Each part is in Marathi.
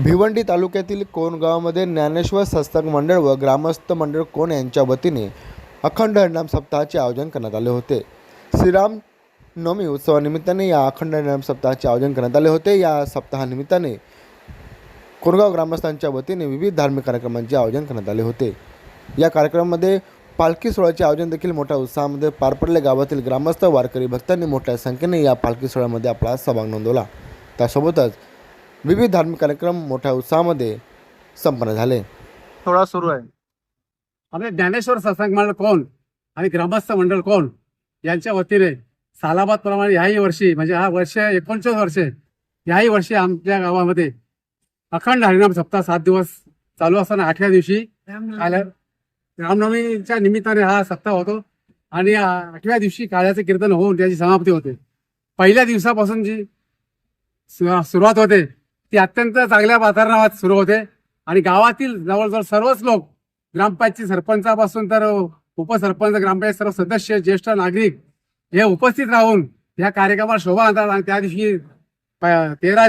भिवंडी तालुक्यातील कोणगावामध्ये ज्ञानेश्वर सत्संग मंडळ व ग्रामस्थ मंडळ कोण यांच्या वतीने अखंड हरिनाम सप्ताहाचे आयोजन करण्यात आले होते. श्रीराम नवमी उत्सवानिमित्ताने या अखंड हरिनाम सप्ताहाचे आयोजन करण्यात आले होते. या सप्ताहानिमित्ताने कोरगाव ग्रामस्थांच्या वतीने विविध धार्मिक कार्यक्रमांचे आयोजन करण्यात आले होते. या कार्यक्रमामध्ये पालखी सोहळ्याचे आयोजन देखील मोठ्या उत्साहामध्ये पार पडले. गावातील ग्रामस्थ वारकरी भक्तांनी मोठ्या संख्येने या पालखी सोहळ्यामध्ये आपला सहभाग नोंदवला. त्यासोबतच विविध धार्मिक कार्यक्रम मोठ्या उत्साहामध्ये संपन्न झाले. सोहळा सुरू आहे. आपले ज्ञानेश्वर सत्संग मंडळ कोण आणि ग्रामस्थ मंडळ कोण यांच्या वतीने सालाबाद प्रमाणे ह्याही वर्षी म्हणजे हा वर्ष एकोणचाळीस वर्षे ह्याही वर्षी आमच्या गावामध्ये अखंड हरिनाम सप्ताह सात दिवस चालू असताना आठव्या दिवशी रामनवमीच्या निमित्ताने हा सप्ताह होतो आणि आठव्या दिवशी काळ्याचे कीर्तन होऊन त्याची समाप्ती होते. पहिल्या दिवसापासून जी सु- सुरुवात होते ती अत्यंत चांगल्या वातावरणात सुरू होते. आणि गावातील जवळजवळ सर्वच लोक ग्रामपंचायत सरपंचापासून तर उपसरपंच ग्रामपंचायत सर्व सदस्य ज्येष्ठ नागरिक हे उपस्थित राहून या कार्यक्रमाला शोभा आणतात. आणि त्या दिवशी प- तेरा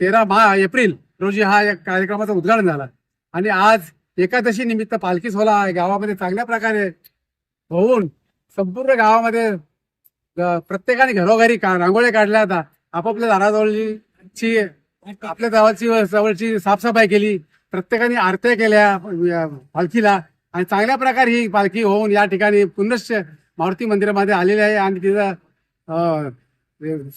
तेरा महा एप्रिल रोजी हा या कार्यक्रमाचं उद्घाटन झालं. आणि आज एकादशी निमित्त पालखी सोहळा गावामध्ये चांगल्या प्रकारे होऊन संपूर्ण गावामध्ये प्रत्येकाने घरोघरी का रांगोळ्या काढल्या आता आपापल्या ची आपल्या गावाची जवळची साफसफाई केली प्रत्येकाने आरत्या केल्या पालखीला. आणि चांगल्या प्रकारे ही पालखी होऊन या ठिकाणी पुनश्च मारुती मंदिरामध्ये आलेली आहे आणि तिथं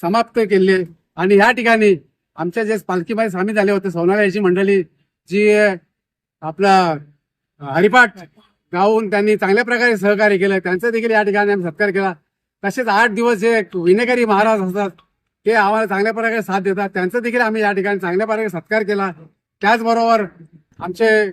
समाप्त केले आणि ह्या ठिकाणी आमच्या जे पालखीमध्ये सामील झाले होते सोनालयाची मंडळी जी आपला हरिपाठ गाऊन त्यांनी चांगल्या प्रकारे सहकार्य केलं. त्यांचं देखील या ठिकाणी आम्ही सत्कार केला. तसेच आठ दिवस जे विनेकरी महाराज असतात ते आम्हाला चांगल्या प्रकारे साथ देतात. त्यांचा देखील आम्ही या ठिकाणी चांगल्या प्रकारे सत्कार केला. त्याचबरोबर आमचे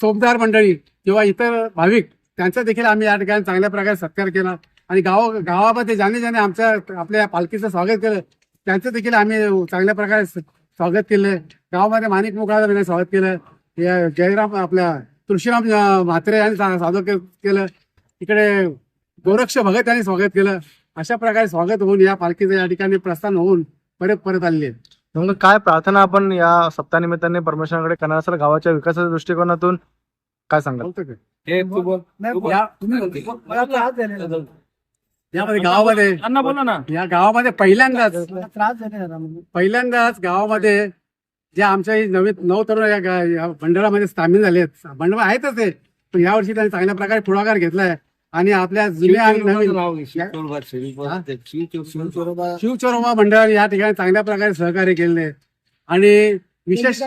चोपदार मंडळी किंवा इतर भाविक त्यांचा देखील आम्ही या ठिकाणी चांगल्या प्रकारे सत्कार केला. आणि गाव गावामध्ये ज्याने ज्याने आमच्या आपल्या पालखीचं स्वागत केलं त्यांचं देखील आम्ही चांगल्या प्रकारे स्वागत केलं. गावामध्ये माणिक मुकाळा यांनी स्वागत केलं. या जयराम आपल्या तुळशीराम म्हात्रे यांनी सा- स्वागत केलं. इकडे गोरक्ष भगत यांनी स्वागत केलं. अशा प्रकारे स्वागत होऊन या पालखीचं या ठिकाणी प्रस्थान होऊन परत परत आलेले. मग काय प्रार्थना आपण या सप्ताहानिमित्ताने परमेश्वराकडे करणार गावाच्या विकासाच्या दृष्टिकोनातून काय सांगाल? हे यामध्ये गावामध्ये अण्णा बोला ना. या गावामध्ये पहिल्यांदाच पहिल्यांदाच गावामध्ये जे आमच्या नवीन नऊ तरुण या मंडळामध्ये सामील झाले आहेत. मंडळ आहेतच ते पण यावर्षी त्यांनी चांगल्या प्रकारे पुढाकार घेतलाय. आणि आपल्या जुन्या आणि नवीन? शिवचोरोबा मंडळाने या ठिकाणी चांगल्या प्रकारे सहकार्य केले आणि विशेष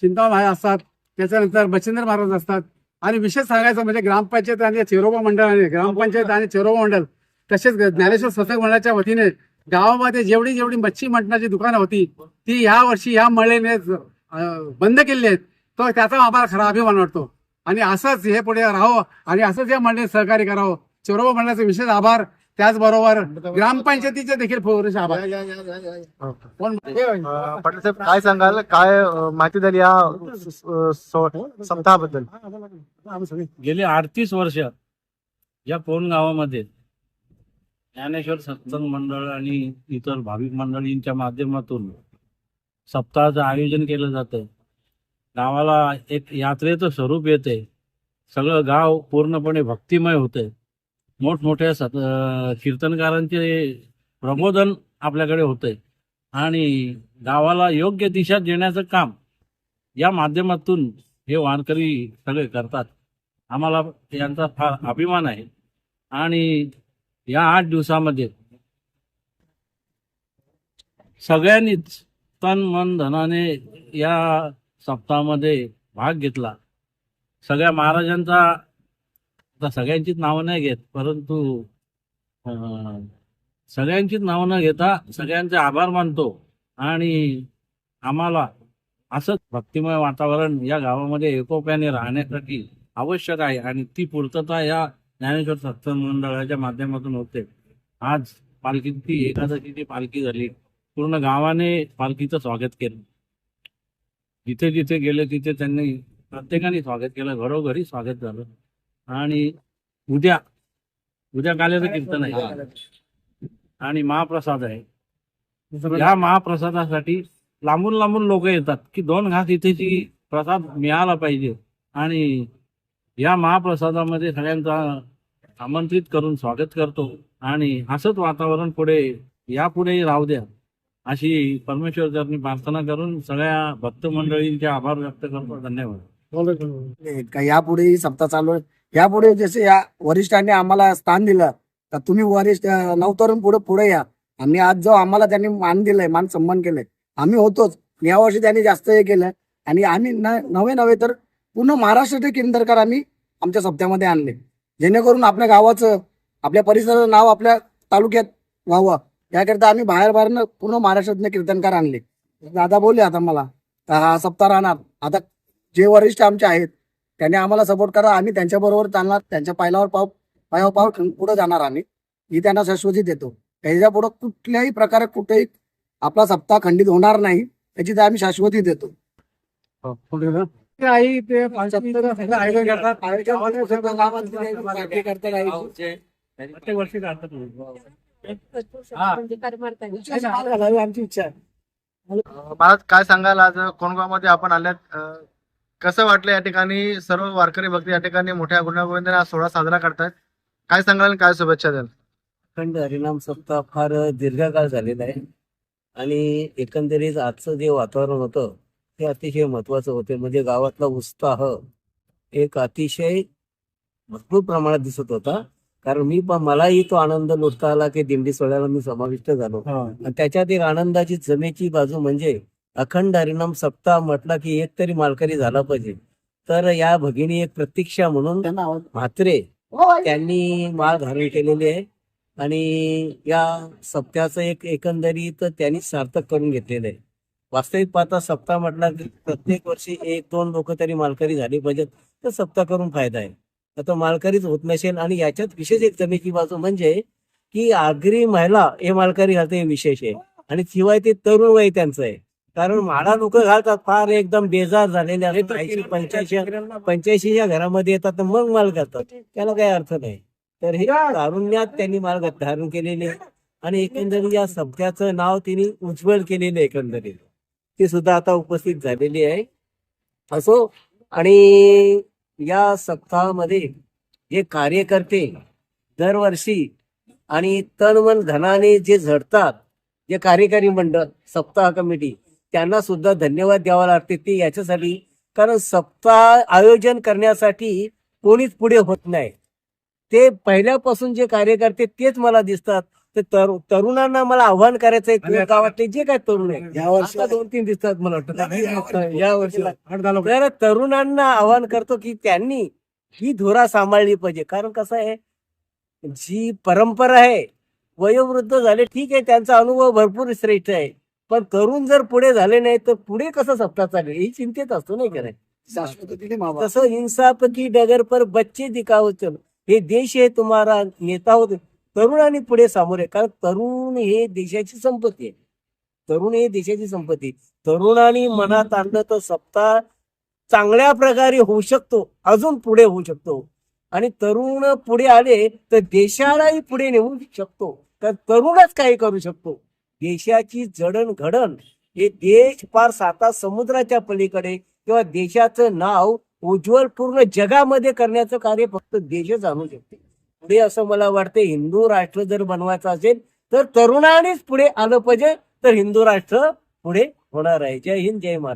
चिंता महाराज असतात. त्याच्यानंतर बचेंद्र महाराज असतात. आणि विशेष सांगायचं म्हणजे ग्रामपंचायत आणि चेरोबा मंडळ आहे ग्रामपंचायत आणि चेरोबा मंडळ तसेच ज्ञानेश्वर सत्संग मंडळाच्या वतीने गावामध्ये जेवढी जेवढी मच्छी मटणाची दुकानं होती ती या वर्षी या मळेने बंद केली आहेत. तो त्याचा आम्हाला खरा अभिमान वाटतो. आणि असंच हे पुढे राहावं आणि असंच या मंडळीत सहकार्य करावं. चेरोबा मंडळाचे विशेष आभार. त्याचबरोबर ग्रामपंचायतीचे देखील पुरेसे आभार. पाटील साहेब काय सांगाल? काय माहिती झाली या सप्ताहाबद्दल? गेली अडतीस वर्ष या कोण गावामध्ये ज्ञानेश्वर सत्संग मंडळ आणि इतर भाविक मंडळींच्या माध्यमातून सप्ताहाचं आयोजन केलं जातं. गावाला एक यात्रेचं स्वरूप येते. सगळं गाव पूर्णपणे भक्तिमय होते. मोठमोठ्या सत कीर्तनकारांचे प्रबोधन आपल्याकडे होते. आणि गावाला योग्य दिशा देण्याचं काम या माध्यमातून हे वारकरी सगळे करतात. आम्हाला यांचा फार अभिमान आहे. आणि या आठ दिवसामध्ये सगळ्यांनीच तन मन धनाने या सप्ताहामध्ये भाग घेतला. सगळ्या महाराजांचा आता सगळ्यांचीच नावं नाही घेत परंतु सगळ्यांचीच नावं न घेता सगळ्यांचे आभार मानतो. आणि आम्हाला असंच भक्तिमय वातावरण या गावामध्ये एकोप्याने राहण्यासाठी आवश्यक आहे. आणि ती पूर्तता या ज्ञानेश्वर सत्संग मंडळाच्या माध्यमातून होते. आज पालखीची एकादशीची पालखी झाली. पूर्ण गावाने पालखीचं स्वागत केलं. जिथे जिथे गेले तिथे त्यांनी प्रत्येकाने स्वागत केलं घरोघरी स्वागत झालं. आणि उद्या उद्या काल्याचं कीर्तन आहे. आणि महाप्रसाद आहे. या महाप्रसादासाठी लांबून लांबून लोक येतात की दोन घास इथेची प्रसाद मिळाला पाहिजे. आणि या महाप्रसादामध्ये सगळ्यांचा आमंत्रित करून स्वागत करतो. आणि हसत वातावरण पुढे यापुढेही राहू द्या. अशी परमेश्वर चरणी प्रार्थना करून सगळ्या भक्त मंडळींचे आभार व्यक्त करतो. धन्यवाद. का सप्ताह चालू आहे. यापुढे जसे या वरिष्ठांनी आम्हाला स्थान दिलं तर तुम्ही वरिष्ठ अं, नवतरुण पुढे पुढे या. आम्ही आज जो आम्हाला त्यांनी मान दिलंय मान सन्मान केलंय आम्ही होतोच. यावर्षी त्यांनी जास्त हे केलं. आणि आम्ही न नवे नवे तर पूर्ण महाराष्ट्राचे कीर्तनकार आम्ही आमच्या सप्त्यामध्ये आणले. जेणेकरून आपल्या गावाचं आपल्या परिसराचं नाव आपल्या तालुक्यात व्हावं. याकरिता आम्ही बाहेर बाहेरनं पूर्ण महाराष्ट्रातनं कीर्तनकार आणले. दादा बोलले आता मला तर हा सप्ताह राहणार. आता जे वरिष्ठ आमचे आहेत त्यांनी आम्हाला सपोर्ट करा. आम्ही त्यांच्याबरोबर चालणार. त्यांच्या पायलावर पाव पायावर पाव पुढे जाणार आम्ही. ही त्यांना शाश्वती देतो. त्याच्या पुढे कुठल्याही प्रकारे कुठेही आपला सप्ताह खंडित होणार नाही याची तर आम्ही शाश्वती देतो. आई ते आयोजन करतात. आयोजन. प्रत्येक वर्षी आमची इच्छा आहे. महाराज काय सांगाल आज कोणगावमध्ये आपण आल्यात कसं वाटलं या ठिकाणी? सर्व वारकरी भक्ती या ठिकाणी मोठ्या गुण्यागोविंदाने हा सोहळा साजरा करतायत. काय सांगाल काय शुभेच्छा द्याल? अखंड हरिनाम सप्ताह फार दीर्घकाळ झालेला आहे. आणि एकंदरीत आजचं जे वातावरण होतं ते अतिशय महत्वाचं होते. म्हणजे गावातला उत्साह एक अतिशय भरपूर प्रमाणात दिसत होता. कारण मी मलाही तो आनंद लुटता आला की दिंडी सोहळ्याला मी समाविष्ट झालो. आणि त्याच्यात एक आनंदाची जमेची बाजू म्हणजे अखंड हरिनाम सप्ताह म्हटला की एक तरी मालकरी झाला पाहिजे. तर या भगिनी एक प्रतीक्षा म्हणून म्हात्रे त्यांनी माळ धारण केलेली आहे. आणि या सप्त्याचं एक एकंदरीत त्यांनी सार्थक करून घेतलेलं आहे. वास्तविक पाहता सप्ताह म्हटला की प्रत्येक वर्षी एक दोन लोक तरी मालकरी झाली पाहिजेत. तर सप्ताह करून फायदा आहे. आता मालकरीच होत नसेल आणि याच्यात विशेष एक जमेची बाजू म्हणजे की आगरी महिला हे मालकरी घालते हे विशेष आहे. आणि शिवाय ते तरुण वय त्यांचं आहे. कारण माडा लोक घालतात फार एकदम बेजार झालेले असतात ऐंशी पंच्याऐंशी पंच्याऐंशीच्या घरामध्ये येतात तर मग माल घालतात. त्याला काही अर्थ नाही. तर हे तारुण्यात त्यांनी माल धारण केलेले आहे. आणि एकंदरीत या सप्त्याचं नाव त्यांनी उज्ज्वल केलेलं एकंदरीत. ती सुद्धा आता उपस्थित झालेली आहे. असो आणि या सप्ताहामध्ये जे कार्यकर्ते दरवर्षी आणि तन मन धनाने जे झडतात जे कार्यकारी मंडळ सप्ताह कमिटी त्यांना सुद्धा धन्यवाद द्यावा लागते ते याच्यासाठी. कारण सप्ताह आयोजन करण्यासाठी कोणीच पुढे होत नाही. ते पहिल्यापासून जे कार्यकर्ते तेच मला दिसतात. तर तरु- तरुणांना मला आव्हान करायचंय आणि आता- गावातले जे काय तरुण आहे या वर्षी दोन तीन दिसतात मला वाटतं. या वर्षी तर तरुणांना आवाहन करतो की त्यांनी ही धुरा सांभाळली पाहिजे. कारण कसं आहे जी परंपरा आहे वयोवृद्ध झाले ठीक आहे त्यांचा अनुभव भरपूर श्रेष्ठ आहे. पण तरुण जर पुढे झाले नाही तर पुढे कसं सप्ताह चालेल? ही चिंतेत असतो नाही का मामा तसं इंसाफ की डगर पर बच्चे चलो हे देश आहे तुम्हाला नेता होते. तरुणांनी पुढे सामोरे कारण तरुण हे देशाची संपत्ती आहे. तरुण हे देशाची संपत्ती तरुणांनी मनात आणलं तर सप्ताह चांगल्या प्रकारे होऊ शकतो. अजून पुढे होऊ शकतो. आणि तरुण पुढे आले तर देशालाही पुढे नेऊ शकतो. तर तरुणच काही करू शकतो. देशाची जडण घडण हे देश फार साता समुद्राच्या पलीकडे किंवा देशाचं नाव उज्ज्वल पूर्ण जगामध्ये करण्याचं कार्य फक्त देशच आणू शकते. पुढे असं मला वाटतं हिंदू राष्ट्र जर बनवायचं असेल तर तरुणांनीच पुढे आलं पाहिजे तर हिंदू राष्ट्र पुढे होणार आहे. जय हिंद जय महाराज